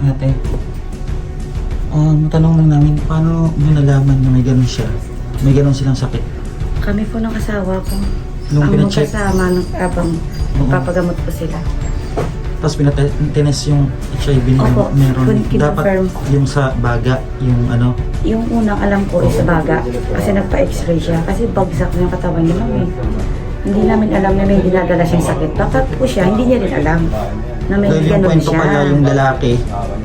Ate, ah, matanong lang namin, paano nyo nalaman na may ganun siya? May ganun silang sakit? Kami po ng asawa ko. Nung ang pinacheck? magkasama ng abang papagamot po sila. Tapos pinatines yung HIV na Opo, meron. Dapat yung sa baga, yung ano, Yung unang alam ko is sa baga kasi nagpa-x-ray siya kasi bagsak na yung katawan niya ma'am eh. Hindi namin alam na may dinadala siyang sakit. Bakit po siya, hindi niya rin alam na may dahil yung ganun kwento siya. pala yung lalaki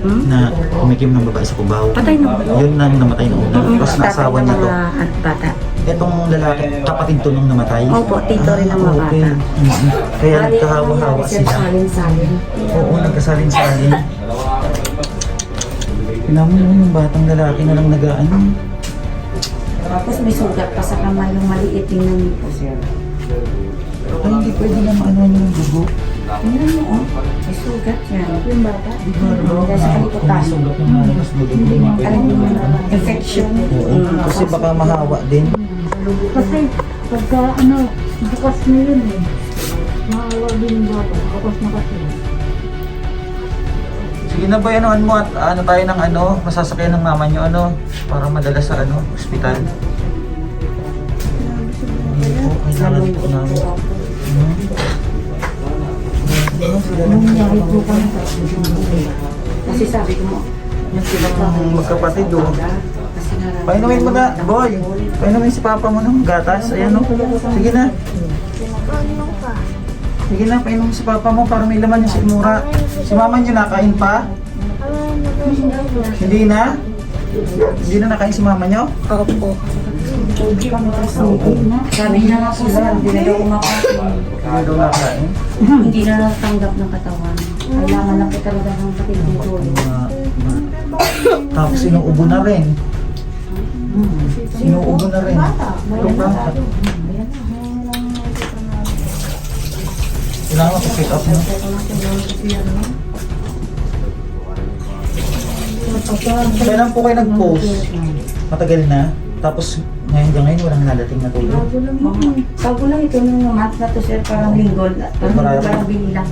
Hmm? na kumikim ng babae sa kubaw. Patay na po. Yun nang namatay na una. Mm-mm, Tapos ng niya to. at bata. Etong lalaki, kapatid to nung namatay? Opo, tito rin ng mga bata. Mhm. Kaya nagkahawa-hawa sila. Salin-salin. Oo, nagkasalin-salin. Tingnan mo yun, yung batang lalaki na lang nagaan. Tapos may sugat pa sa kamay yung maliit tingnan niyo po sir. Ay, hindi pwede na maano yung dugo. Tingnan niyo oh, may sugat yan. Yung bata. Di ba, no? Dahil sa Kung kalikutan. masugat yung lalabas na dugo. Alam mo, infection. Kasi baka mahawa din. Kasi pagka ano, bukas na yun eh. Maawa din yung bata. Bukas na kasi. Sige na ba, anuhan mo at ano tayo ng ano, masasakyan ng mama niyo ano, para madala sa ano, ospital. Hindi po, kailangan po namin. Nangyari po kami sa Kasi sabi ko mo, Yan silang magkapatid oh. kasi nararamdaman Painumin mo na, boy. Painumin si papa mo ng gatas. Ayan oh. Sige na. Sige na, painumin si papa mo para may laman yung sikmura. Si mama niyo nakain pa? Hindi na? Hindi na nakain si mama niyo? Opo. Na. Sabi niya nga po sir, hindi na daw kumakain. Hindi daw nakain. Hindi na natanggap ng katawan. Kailangan na po talaga ng sakit ng tulo. Ma- ma- Tapos sinuubo na rin. Hmm. Sinuubo na rin. Itong bata. Kailangan ko pick up mo. Kailan po kayo nag-post? Matagal na. Tapos ngayon hanggang ngayon walang nadating na tulog. Bago lang yun eh. Bago lang ito nung month na to sir, parang linggo. Parang Marami. parang binilang.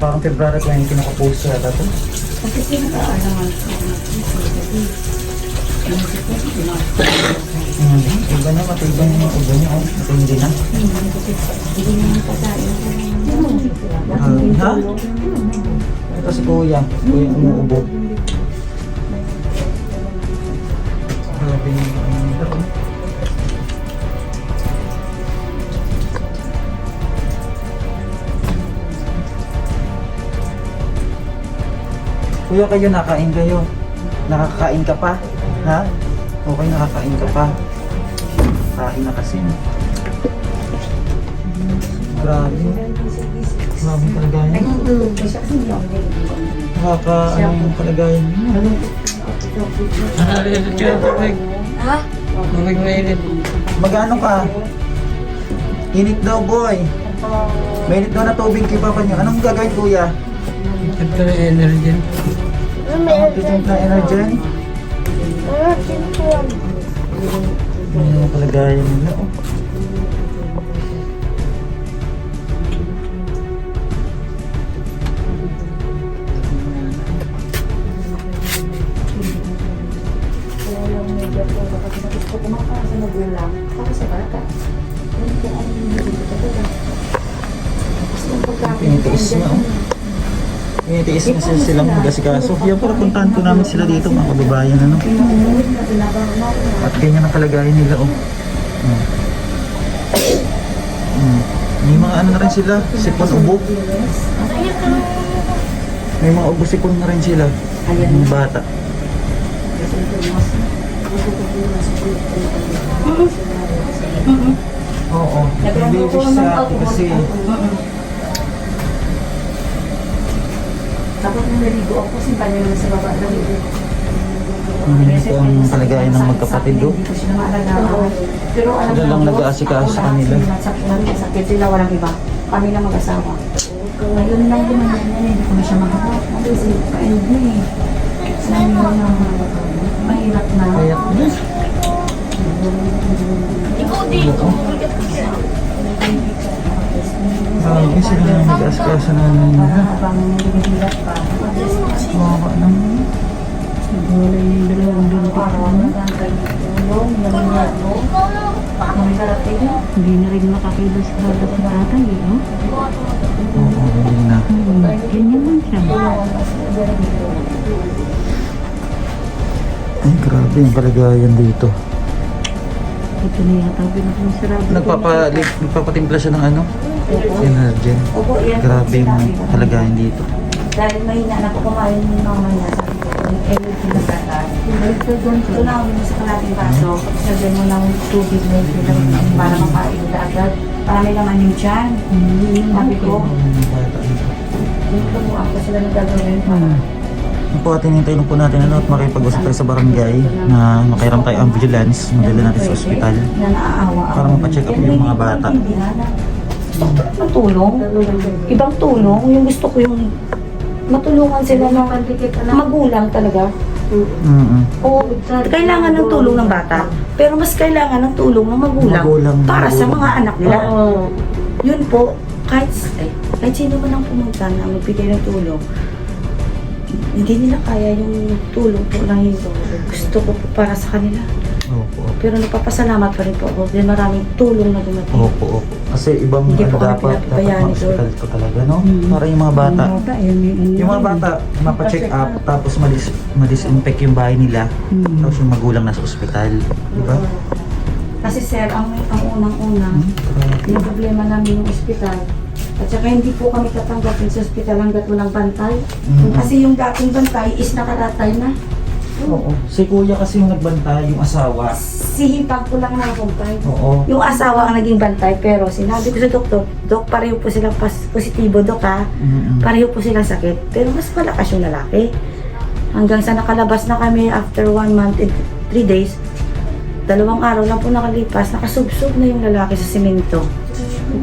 Parang February 20 nakapost sa dati. Kasi sinakaalaman ko. Hmm. Iba na, matibay na yung ubo niya. Oh. Matindi na. Hindi naman pagkain. Ah, ha? Ito si Kuya. Kuya yung umuubo. Grabe yung Kuya, kayo nakain kayo. Nakakain ka pa? Ha? Okay, nakakain ka pa. Kain na kasi. Grabe. Grabe talaga nililigo. Nakaka, ano yung kalagayan niyo. Ha? Tubig mainit. Magano ka? Init daw, boy. Mainit daw na tubig kay papa niyo. Anong gagawin, kuya? Ito na energy. Ang titim na energen? Ano yung kalagayan nila, oh. Tinitiis na sila silang mag-asikaso. Yan para puntahan ko namin sila dito, mga kababayan, ano. At ganyan ang kalagayan nila, oh. Hmm. Hmm. May mga ano na rin sila, sipon ubo. May mga ubo sipon na rin sila. Mga bata. Oo. Hindi ko sa kasi Tapos nung naligo ako, simpan niya naman sa baba naligo. hindi ko ang kalagayan ng magkapatid do. Hindi ko sila maalagaan. Pero alam Sila lang nag-aasikaso sa kanila. sila Sa kanila sakit sila, walang iba. Kami lang mag-asawa. Ngayon lang din naman yan, hindi ko na siya magawa. Kasi kain din eh. Sabi mo na, mahirap na. Kaya, Grabe sila na nag-aasikaso na nila. Kawawa naman. Wala yung dalawang binti. Araw na. Hindi na rin makakilos harap ng tatay eh. Oh. Oo, hindi na. Hmm, ganyan lang siya. Ay, grabe yung kalagayan dito. Ito na yata ang pinakamasarap. Nagpapa, nagpapatimpla siya ng ano? Energen. Opo, yan. Grabe yung kalagayan dito. Dahil mahina na po kumain ng mama niya, sabi ko, yung energy na gatas. Ito na ako sa kalating baso, sabihin mo ng tubig na yung para makain na agad. Para may laman yung tiyan. Sabi ko, dito mo ako sila nagagawin. Ano po atin hintayin po natin ano, at makipag-usap tayo sa barangay na makiram tayo ambulance, madala natin sa ospital. Para mapacheck up yung mga bata. Ang tulong, ibang tulong, yung gusto ko yung matulungan sila ng magulang talaga. Mm-mm. O kailangan ng tulong ng bata, pero mas kailangan ng tulong ng magulang, Magulang, para sa magulang. mga anak nila. Yun po, kahit, eh, kahit sino man ang pumunta na magbigay ng tulong, hindi nila kaya yung tulong po na yun. Gusto ko po para sa kanila. Opo. Pero napapasalamat pa rin po ako dahil maraming tulong na dumating. Opo, opo. Kasi ibang Hindi ano po kami dapat, dapat pinapabayaan ma-hospital ko talaga, no? Mm. Para yung mga bata. Yung bata, yun, yun, yun. Yung mga bata, mapacheck up, tapos madis madisinfect yung bahay nila. Hmm. Tapos yung magulang nasa ospital. Di ba? Kasi sir, ang, ang unang-una, Grabe. yung problema namin yung ospital, at saka hindi po kami tatanggapin sa ospital hanggat walang bantay. Mm. Kasi yung dating bantay is nakaratay na. Oo. Si kuya kasi yung nagbantay, yung asawa. Sihipag ko lang na bantay. Oo. Yung asawa ang naging bantay, pero sinabi ko sa doktor, Dok, pareho po silang pas- positibo, Dok ha. Mm-mm. Pareho po silang sakit. Pero mas malakas yung lalaki. Hanggang sa nakalabas na kami after one month and three days, dalawang araw lang po nakalipas, nakasubsob na yung lalaki sa simento.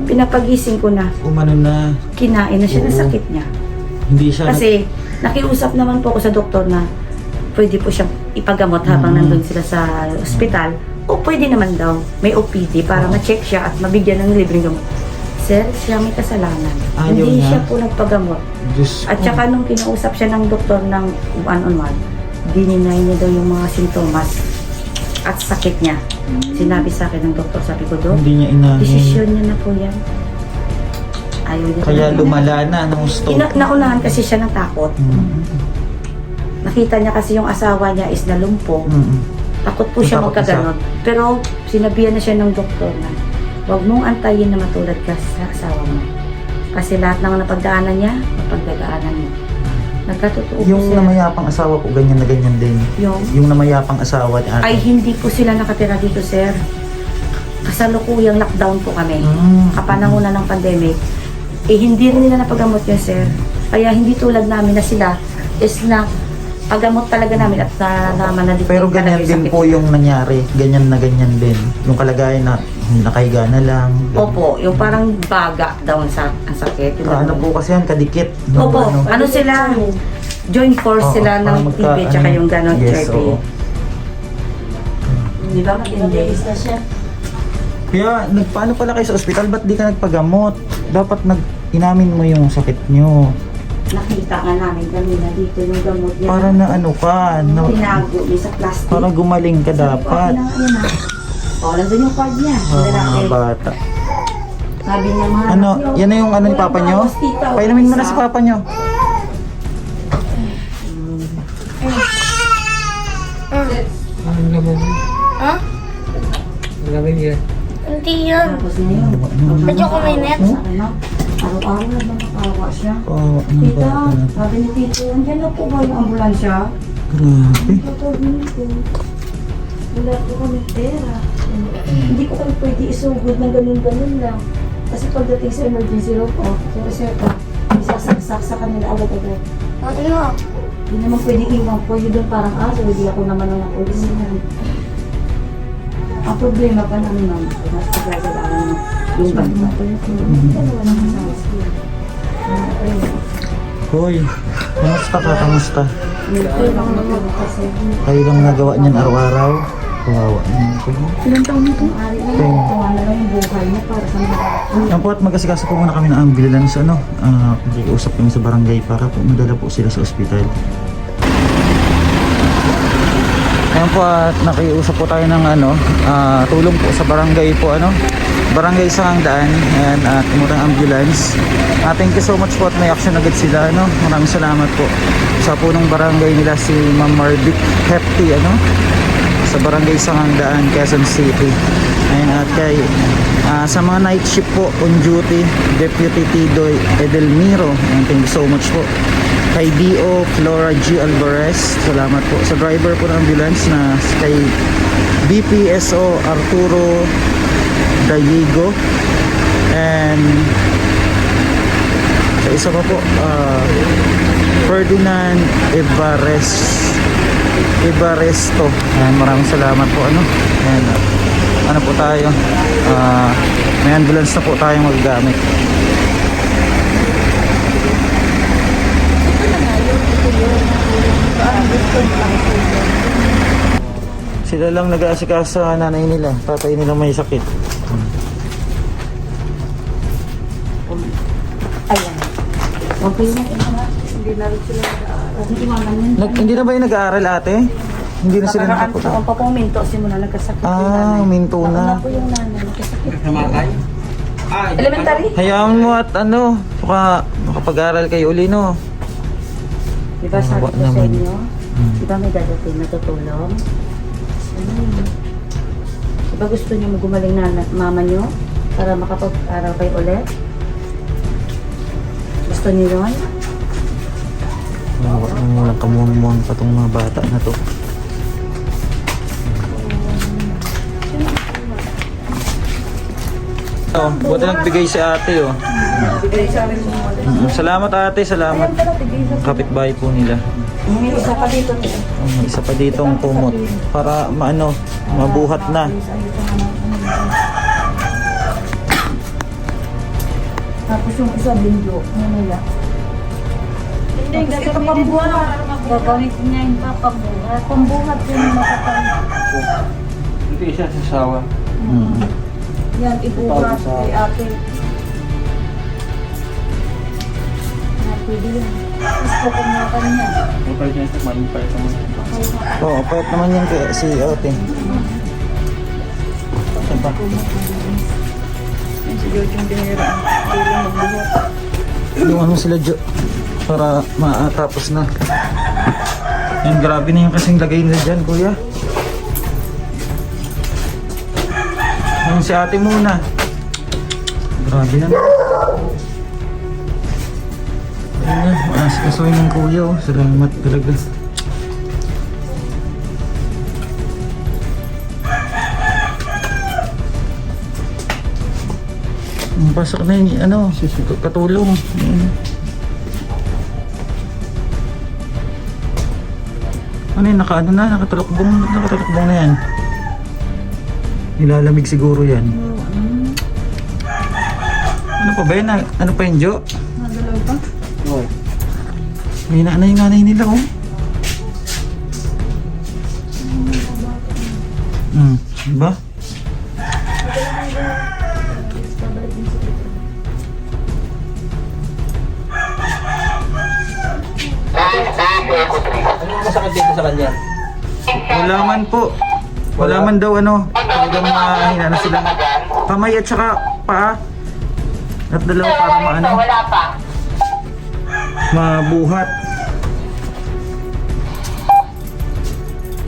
Pinapagising ko na, Umano na, kinain na siya ng Oo. sakit niya. hindi siya... Kasi nakiusap naman po ako sa doktor na pwede po siyang ipagamot habang Mm. nandun sila sa ospital. O pwede naman daw, may OPD para Oo. ma-check siya at mabigyan ng libreng gamot. Sir, siya may kasalanan. Ayaw Hindi niya? siya po nagpagamot. Diyos At ko. saka nung kinausap siya ng doktor ng one-on-one, dininay niya daw yung mga sintomas at sakit niya. Sinabi sa akin ng doktor, sabi ko, Dok, Hindi niya inahin. desisyon niya na po yan. Ayaw niya Kaya talaga. lumala na ng gusto. Ina- naunahan kasi siya ng takot. Mm. Nakita niya kasi yung asawa niya is nalumpo. Mm. Takot po siya Takot magkaganon. Pero sinabihan na siya ng doktor na huwag mong antayin na matulad ka sa asawa mo. Kasi lahat ng napagdaanan niya, mapagdadaanan mo. Nagkatotoo po Yung sila. namayapang asawa ko, ganyan na ganyan din. Yung, Yung namayapang asawa ni ate. ay hindi po sila nakatira dito, sir. Kasalukuyang lockdown po kami. Mm. Kapanahonan ng pandemic. Eh, hindi rin nila napagamot yun, sir. Kaya hindi tulad namin na sila is na pagamot talaga namin at nalaman na Pero ganyan din po yung nangyari. Ganyan na ganyan din. Yung kalagayan na nakahiga na lang. Opo, yung parang baga daw ang, sa, ang sakit. Yung Ano po kasi yan, kadikit. Yung Opo, ano sila? Joint force Oo, sila ng parang magka- TB tsaka ano, yung ganon, yes, Jerry. oo. Di ba matindi? Kaya, nag, paano pala kayo sa ospital? Ba't di ka nagpagamot? Dapat nag, inamin mo yung sakit nyo. Nakita nga namin kanina dito yung gamot niya. Para na ano ka, na, Tinago niya sa plastic. para gumaling ka dapat. Na, ayun na. O, nandun yung card niya. Ah, mga Lalaki. bata. Sabi niya mga Ano, yan na yung ano ni papa nyo? Painumin mo na si papa nyo. Ang lamang. Ha? Ang lamang yan. Hindi yan. Tapos ngayon. Medyo kuminet. Sabi na, araw-araw na ba nakawa siya? Oh, ano Tita, bata? sabi ni Tito, andyan na po ba yung ambulansya? Grabe. Ko. Wala po kami pera. Hindi ko kami pwede isugod ng ganun-ganun lang. Kasi pagdating sa emergency room po, sa reseta, isasaksak sa kanila agad-agad. Ano? Hindi naman pwede iwan po yun doon parang aso, hindi ako naman ang nakulis yan. Ang problema pa namin ma'am, mas pagkagalaan yung banda. Hoy, kamusta ka? Kamusta? Kayo lang nagawa niyan araw-araw? Kawawa naman ko. Ilang taon nito? Ari na yun, na lang yung buhay niya para sa mga Yan po at mag-asikaso po muna kami ng ambulance ano. Ah, uh, usap kami sa barangay para po madala po sila sa ospital. Po at nakiusap po tayo ng ano, ah, tulong po sa barangay po ano. Barangay Sangandaan ayan, at umutang ambulance. Ah, thank you so much po at may action agad sila ano. Maraming salamat po sa punong barangay nila si Ma'am Marvic Hefty ano sa barangay Sangandaan, Quezon City. Ayan at kay ah, sa mga night shift po on duty, Deputy Tidoy Edelmiro. Ayan, thank you so much po. Kay DO Flora G. Alvarez, salamat po. Sa driver po ng ambulance na kay BPSO Arturo Dayigo and sa isa pa po ah, Ferdinand Evares Ibaresto. Ayan, maraming salamat po ano. Ayan, ano po tayo? Ah, may ambulance na po tayong magagamit. Sila lang nag-aasikaso sa nanay nila, tatay nila may sakit. Ayan. Okay na. Hindi na rin sila nag-aaral. Hindi. Nag, na ba yung nag-aaral ate? Hindi na sila nakapunta. taon pa po minto simula nagkasakit yung Ah, nanay. minto na. Nauna po yung nanay nagkasakit. Namatay? Ah, Elementary? Hayaan mo at ano, baka makapag-aral kayo uli no. Di ba sabi ko sa inyo? Hmm. Di ba may dadating na tutulong? Ano? Di ba gusto niyo gumaling na mama niyo para makapag-aral kayo ulit? Gusto niyo yun? Kawawa naman walang kamuang-muang pa tong mga bata na to. Oh, buti nagbigay si ate oh. Mm, Salamat ate, salamat. Kapitbahay po nila. May isa pa dito. Oh, may isa pa ditong kumot para maano, mabuhat na. Tapos yung isa bindyo. Ano nila? Hindi, ito pambuhat. Gagawin niya yung papabuhat. Pambuhat yung makapang. Hindi siya sasawa. Mm. Yan, ibuhat kay ate. Na, pwede yan. Gusto ko nga kanya. Okay niya sa malipay sa mga. Oo, oh, pwede naman yan kay si ate. Saan pa? Yan si George yung binira. Tulong magbuhat. Yung ano sila Jo para matapos na. Yan, grabe na yung kasing lagay nila dyan, kuya. Yung si ate muna. Grabe na. Ayun na, maas kasuhin ng kuya, oh. Salamat talaga. Pasok na yung ano, katulong. Ano yun, naka ano na, nakatalokbong, nakatalokbong na yan. Nilalamig siguro yan. Ano pa ba yun? Na- Ano pa yun, Jo? May na yung nanay nila, oh. Hmm, diba? Ano masakit dito sa kanya? Wala man po. Wala man daw ano. Talagang mahina na sila. Kamay at saka paa. At dalawa para maano. Wala pa. Mabuhat.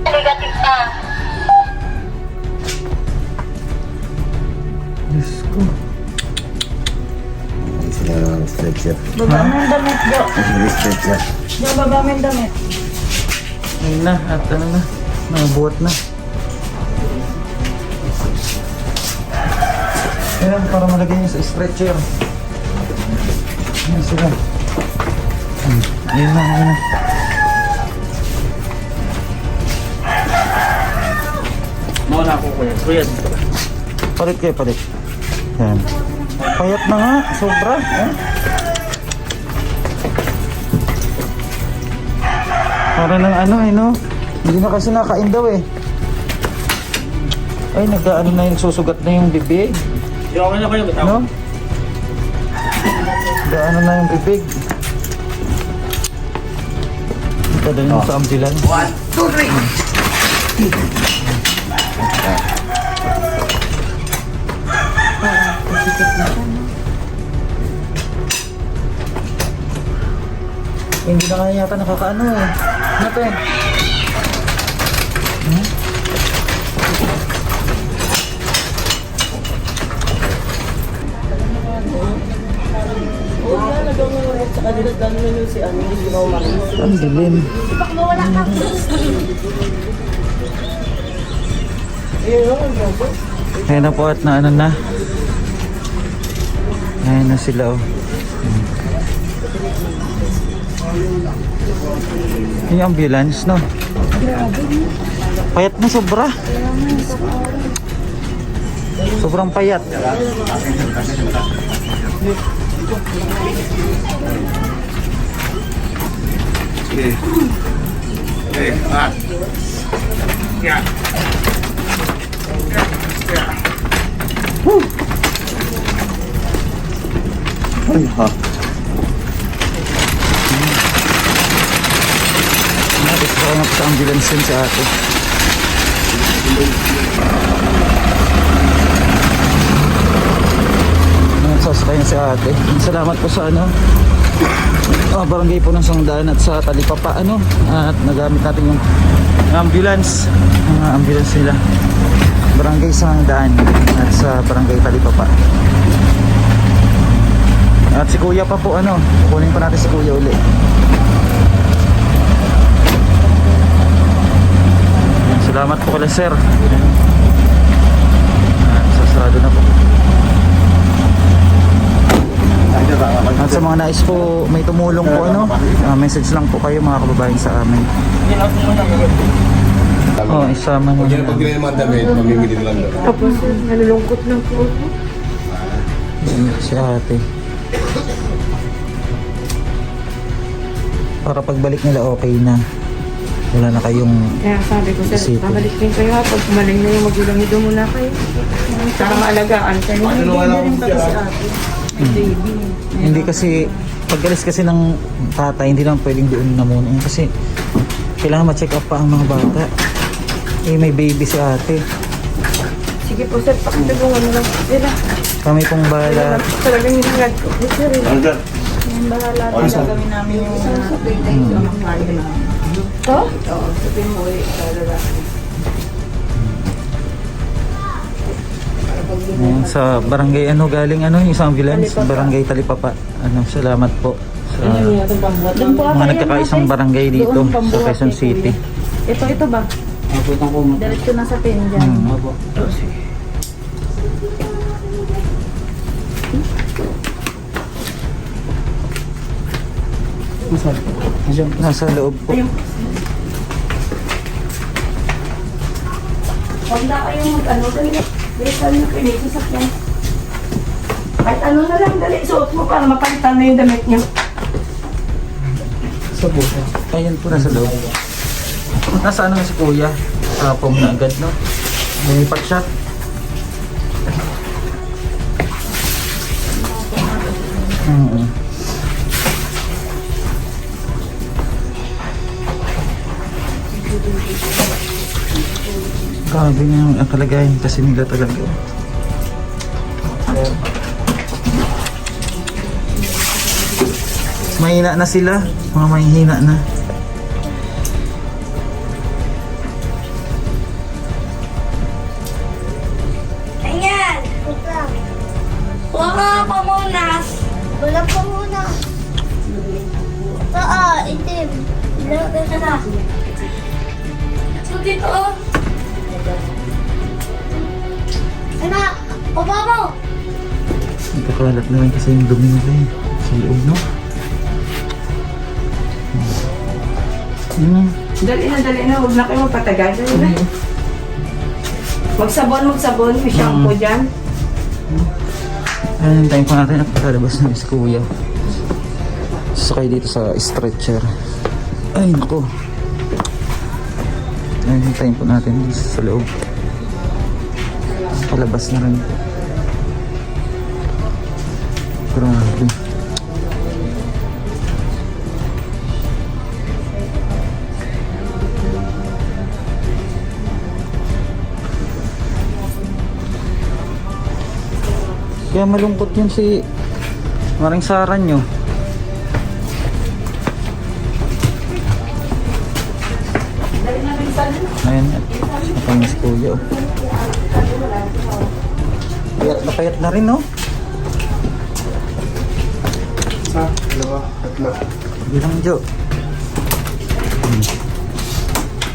Negative pa. Diyos ko. Sila ang stretcher. Baba mo yung damit, Jo. Sila stretcher. Jo, baba mo yung damit. Ayun na. At ano na. Mabuhat na. Ayan, para malagay niyo sa stretcher. Ayan sila. Ayun na, ayun na. Muna ako kuya. Kuya, dito ka. Palit kayo, palit. Yan. Payat na nga, sobra. Eh? Para ng ano eh, no? Hindi na kasi nakain daw eh. Ay, nag-ano na yung susugat na yung bibig. Di okay na kayo, bitaw. No? Nag-ano na yung bibig. Ipadal mo sa ambulance. One, two, three. Hindi na kaya yata nakakaano eh. Ano to eh? Ang dilim. Ayan na po at na ano na. Ayan na sila oh. Yung ambulance, no? Payat na sobra. Sobrang payat. Ay, ha. Natin sa kanya sa ambulance yun sa ate. Nagsasakay na si ate. Salamat po sa ano. Ah, barangay po ng Sangdaan at sa Talipapa ano. At nagamit natin yung ambulance. Mga ambulance nila. Barangay Sangdaan at sa barangay Talipapa. At si kuya pa po ano. Kunin pa natin si kuya uli. Salamat po kala sir. Ah, Sasarado na po. At sa mga nais po may tumulong po ano, ah, message lang po kayo mga kababayan sa amin. Oh, isama mo. Yan pag ganyan mga damit, mamimili lang daw. Tapos, nalulungkot lang po ako. Si ate. Para pagbalik nila okay na. Wala na kayong Kaya sabi ko, sir, Isipin. babalik din kayo ha. Pag kumaling na yung magulang doon muna kayo. Para maalagaan kayo. Hindi na pati si ate. Baby. Hindi kasi pagalis kasi ng tatay hindi naman pwedeng doon na muna kasi kailangan ma-check up pa ang mga bata. Eh may baby si ate. Sige po, sir, pakitulungan mo lang. Sila. Kami pong bahala. Talagang hinangad ko. Yes, sir. eh. Hanggang. Yung bahala. Gagawin namin yung To? Oo, sabihin mo sa lalaki. Ayan, sa barangay ano galing ano yung sa ambulance barangay Talipapa. Ano salamat po sa po mga nagkakaisang barangay dito sa Quezon City. Ito, ito ba? Naputang ko mo. Diretso na sa pin dyan. Hmm. Opo. Diyan. Nasa loob po. Huwag na kayong mag-ano, dali. Bilisan nyo kayo sa sasakyan. Kahit ano na lang, dali. Suot mo para mapalitan na yung damit nyo. Sa busa. Ayun po nasa loob. Nasa ano si kuya? Sa pom na agad no? May shot. Mm Grabe yung ang kalagayan kasi nila talaga. Mahina na sila. Mga mahihina na. Na rin kasi yung dumi nila eh. Sa loob, no? Hmm. Dali na, dali na. Huwag na kayo magpatagal. Dali na. Magsabon, magsabon. May shampoo dyan. Ayun, time pa natin at lalabas na si kuya. Sasakay dito sa stretcher. Ay, nako. Ayun, time po natin dito sa loob. Palabas na rin. Grabe. Kaya malungkot yun si Maring Sara nyo. Ayan, ito yung kuya. Payat na payat na rin, no? Dalawa, tatlo. Bilang Jo.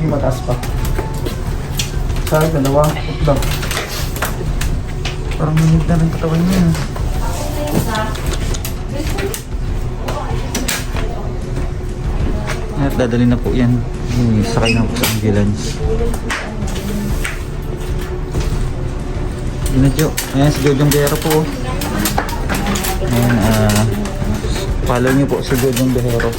Yung mataas pa. Isa, dalawa, tatlo. Parang minig na rin katawan niya. At dadali na po yan. Hmm, Sakay na po sa ambulance. Yun na Jo. Ayan si Jojong Guerrero po. Ayan, ah... follow niyo po si Jojong Guerrero.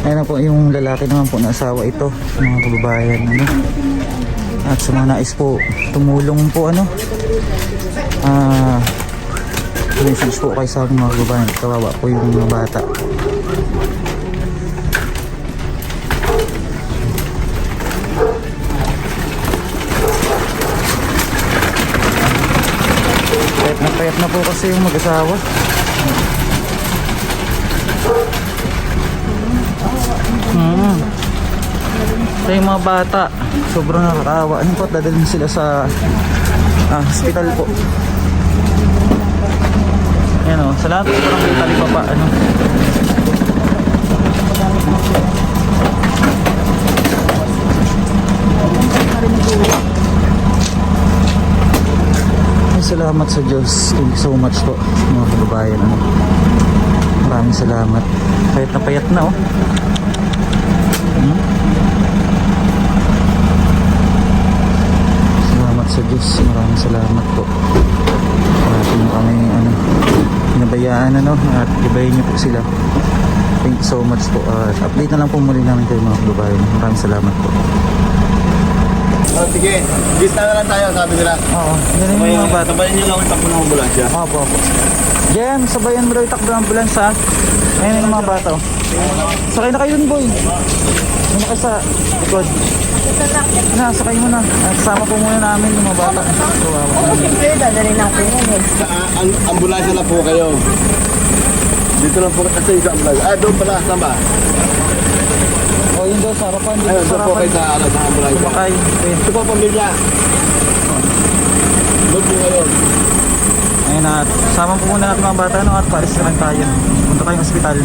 Ayan po yung lalaki naman po na asawa ito, mga kababayan. Ano? At sa mga nais po, tumulong po ano. Ah, message po kay sa mga kababayan. Kawawa po yung mga bata. Payat na payat na po kasi yung mag-asawa. Hmm. Sa yung mga bata, sobrang nakakawa. Ano po, dadalhin sila sa ah, hospital po. Yan o, sa lahat parang may talipapa, ano. Ay, salamat sa Diyos. Thank you so much po, mga kababayan. Ano. Maraming salamat. Payat na payat na, oh. Hmm? Salamat sa Diyos. Maraming salamat po. At mo kami, ano, pinabayaan, ano, at ibayin niyo po sila. Thank you so much po. At update na lang po muli namin kayo mga kababayan. Maraming salamat po. Oh, sige, gista na lang tayo, sabi nila. Oo, yan yung mga bata. Sabayan niyo lang ang takbo ng ambulansya. Opo, opo. Jem, sabayan mo daw itakbo ng ambulance ha. Ayun yung mga bata oh. Sakay na kayo dun boy. Muna ka sa likod. Na, sakay mo na. Kasama po muna namin yung mga bata. Kawawa. Siyempre, dadali natin eh. Sa ang ambulansya lang po kayo. Dito lang po kasi sa ambulansya. Ah, doon pala, saan ba? O yun daw, sarapan. Dito Ayun, doon po kayo sa, ano, sa ambulansya. Ayun. Ito po pamilya. Doon po kayo. Ayun at sama po muna natin mga bata no, at paalis na lang tayo. Punta tayong ospital.